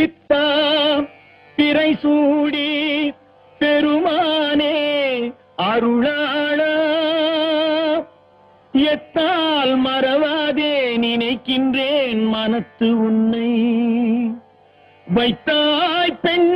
பித்தா பிறை சூடி பெருமானே அருளாள. எத்தால் மறவாதே நினைக்கின்றேன் மனத்து உன்னை. வைத்தாய் பெண்